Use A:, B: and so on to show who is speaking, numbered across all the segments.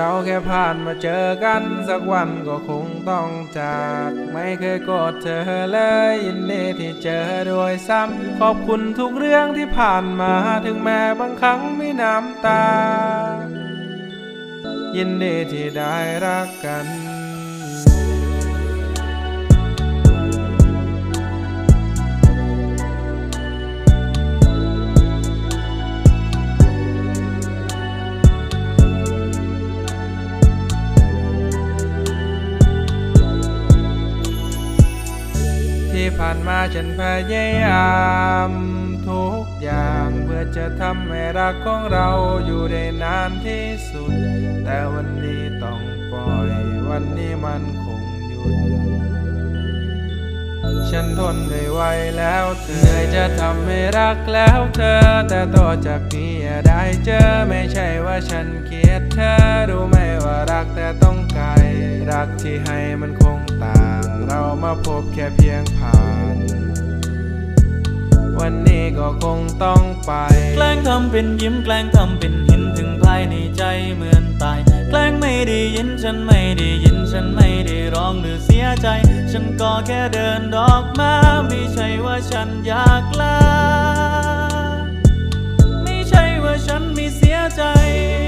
A: เราแค่ผ่านมาเจอกันสักวันก็คงต้องจาก ไม่เคยโกดเธอเลยยินดีที่เจอโดยซ้ำขอบคุณทุกเรื่องที่ผ่านมาถึงแม้บางครั้งมีน้ำตา ยินดีที่ได้รักกัน ผ่านมาฉันพยายามทุกอย่างเพื่อจะทำให้รักของเราอยู่ได้นานที่สุด แต่วันนี้ต้องปล่อยวันนี้มันคงหยุด ฉันทนไม่ไหวแล้วเธอเหนื่อยจะทำให้รักแล้วเธอ แต่ต่อจากนี้อย่าได้เจอไม่ใช่ว่าฉันเกลียดเธอรู้ไหมว่ารักแต่ต้องไกลรักที่ให้มัน มาพบแค่เพียงผ่าน วันนี้ก็คงต้องไป
B: แกล้งทำเป็นยิ้มแกล้งทำเป็นเห็นถึงภายในใจเหมือนตาย แกล้งไม่ได้ยินฉันไม่ได้ยินฉันไม่ได้ร้องหรือเสียใจ ฉันก็แค่เดินดอกมาไม่ใช่ว่าฉันอยากลา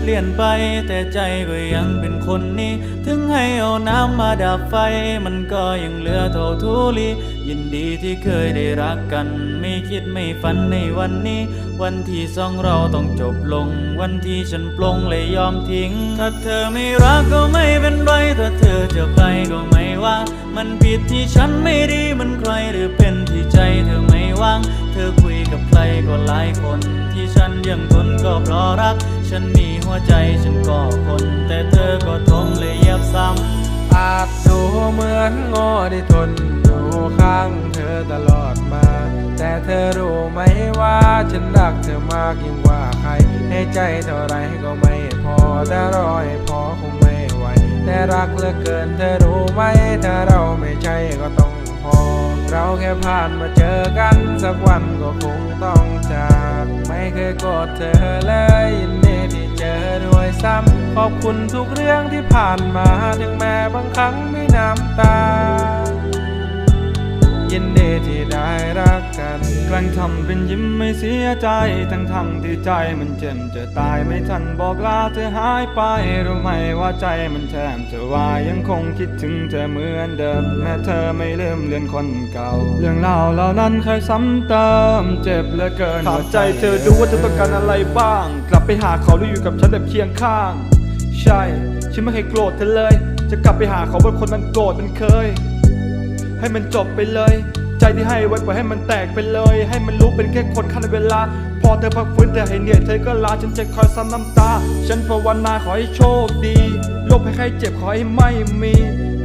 B: เปลี่ยนไปแต่ใจก็ยังเป็นคนนี้ ถึงให้เอาน้ำมาดับไฟ มันก็ยังเหลือเท่าทุลี ยินดีที่เคยได้รักกัน ไม่คิดไม่ฝันในวันนี้ วันที่สองเราต้องจบลง วันที่ฉันปลงเลยยอมทิ้ง ถ้าเธอไม่รักก็ไม่เป็นไร ถ้าเธอจะไปก็ไม่ ว่า มันผิดที่ฉันไม่ดีมันใครหรือเป็นที่ใจเธอไม่ว่าง เธอคุยกับใครก็หลายคน ที่ฉันยังทนก็เพราะรัก ฉันมีหัวใจฉันก็คน แต่เธอก็ทมเลยยับซ้ำ
A: อาจดูเหมือนโง่ที่ทนอยู่ข้างเธอตลอดมา แต่เธอรู้ไหมว่าฉันรักเธอมากยิ่งกว่าใคร ให้ใจเท่าไรก็ไม่พอแต่รอให้พอคงไม่ แต่รักเหลือเกินเธอรู้ไหมถ้าเราไม่ใช่ก็ต้องพอ เราแค่ผ่านมาเจอกันสักวันก็คงต้องจาก ไม่เคยโกดเธอเลยยินดีที่เจอด้วยซ้ำขอบคุณทุกเรื่องที่ผ่านมาถึงแม้บางครั้งมีน้ำตา รักกัน
C: แกล้งทำเป็นยิ้มไม่เสียใจ ทั้งทั้งที่ใจมันเจ็บจะตายไม่ทันบอกลาเธอหายไป รู้ไหมว่าใจมันแทบจะวายยังคงคิดถึงเธอเหมือนเดิม แม้เธอไม่ลืมเลือนคนเก่า เรื่องราวเหล่านั้นเคยซ้ำเติมเจ็บเหลือเกิน
D: ถามใจเธอดูว่าเธอต้องการอะไรบ้าง กลับไปหาเขาหรืออยู่กับฉันแบบเคียงข้าง ใช่ ฉันไม่เคยโกรธเธอเลย จะกลับไปหาเขาบนคนมันโกรธมันเคย ให้มันจบไปเลย ใจที่ให้ไว้ปล่อยให้มันแตกไปเลย ให้มันรู้เป็นแค่คนขั้นเวลา พอเธอพักฟื้นเธอให้เหนื่อยเธอก็ลาฉันจะคอยซ้ำน้ำตา ฉันภาวนาขอให้โชคดีโรคภัยไข้เจ็บขอให้ไม่มี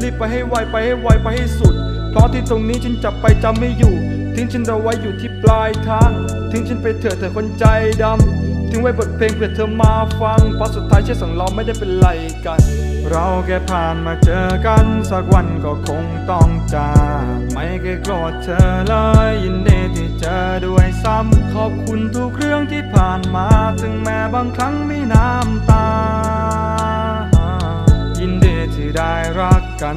D: รีบไปให้ไวไปให้ไวไปให้สุด เพราะที่ตรงนี้ฉันจับไปจำไม่อยู่ ทิ้งฉันเอาไว้อยู่ที่ปลายทาง ทิ้งฉันไปเถอะเธอคนใจดำ ทิ้งไว้บทเพลงเพื่อเธอมาฟังเพราะสุดท้ายเชื่อสองเราไม่ได้เป็นไรกัน
C: เราแค่ผ่านมาเจอกัน สักวันก็คงต้องจากไม่เคยโกรธเธอเลยยินดีที่เจอด้วยซ้ำขอบคุณทุกเรื่องที่ผ่านมา ถึงแม้บางครั้งมีน้ำตา ยินดีที่ได้รักกัน